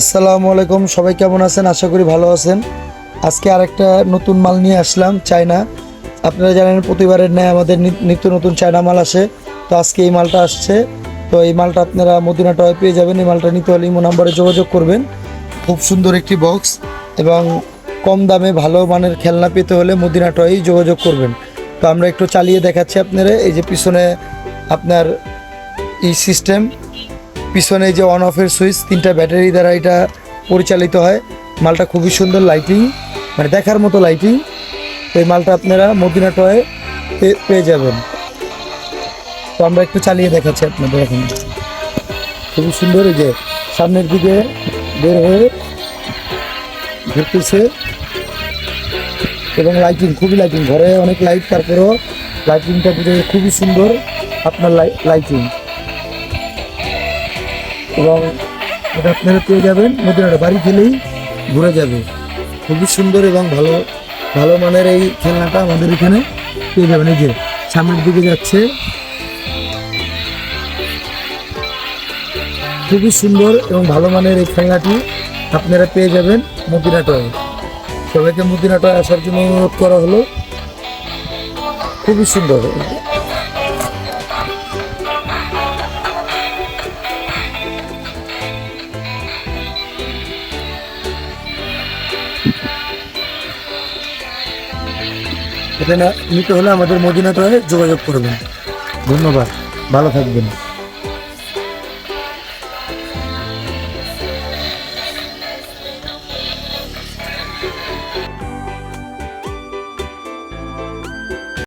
আসসালামু আলাইকুম, সবাই কেমন আছেন? আশা করি ভালো আছেন। আজকে আরেকটা নতুন মাল নিয়ে আসলাম, চায়না। আপনারা জানেন প্রতিবারের ন্যায় আমাদের নিত্য নতুন চায়না মাল আসে। তো আজকে এই মালটা আসছে। তো এই মালটা আপনারা মদিনা টয় পেয়ে যাবেন। এই মালটা নিতে হলে ইমো নাম্বারে যোগাযোগ করবেন। খুব সুন্দর একটি বক্স এবং কম দামে ভালো মানের খেলনা পেতে হলে মদিনা টয়েই যোগাযোগ করবেন। তো আমরা একটু চালিয়ে দেখাচ্ছি আপনারা। এই যে পিছনে আপনার এই সিস্টেম পিছনে যে অন অফের সুইচ তিনটা ব্যাটারি দ্বারা এটা পরিচালিত হয়। মালটা খুবই সুন্দর লাইটিং মানে দেখার মতো লাইটিং এই মালটা আপনারা মদিনা টয়ে পেয়ে যাবেন। তো আমরা একটু চালিয়ে দেখাচ্ছি আপনাদের এখন। খুবই সুন্দর এই যে সামনের দিকে বের হয়ে ঘুরতেছে। এবং লাইটিং খুবই লাইটিং ঘরে অনেক লাইট তারপরেও লাইটিংটা খুবই সুন্দর আপনার লাইটিং এবং এটা আপনারা পেয়ে যাবেন। মদিনাটা বাড়ি খেলেই ঘুরে যাবে। খুবই সুন্দর এবং ভালো ভালো মানের এই খেলনাটা আমাদের এখানে পেয়ে যাবেন। এই যে সামনের দিকে যাচ্ছে। খুবই সুন্দর এবং ভালো মানের এই খেলনাটি আপনারা পেয়ে যাবেন মদিনাটয়ে সবাইকে মদিনাটয়ে আসার জন্য অনুরোধ করা হলো। খুবই সুন্দর। এটা না নিতে হলে আমাদের মদিনাতে যোগাযোগ করবেন। ধন্যবাদ। ভালো থাকবেন।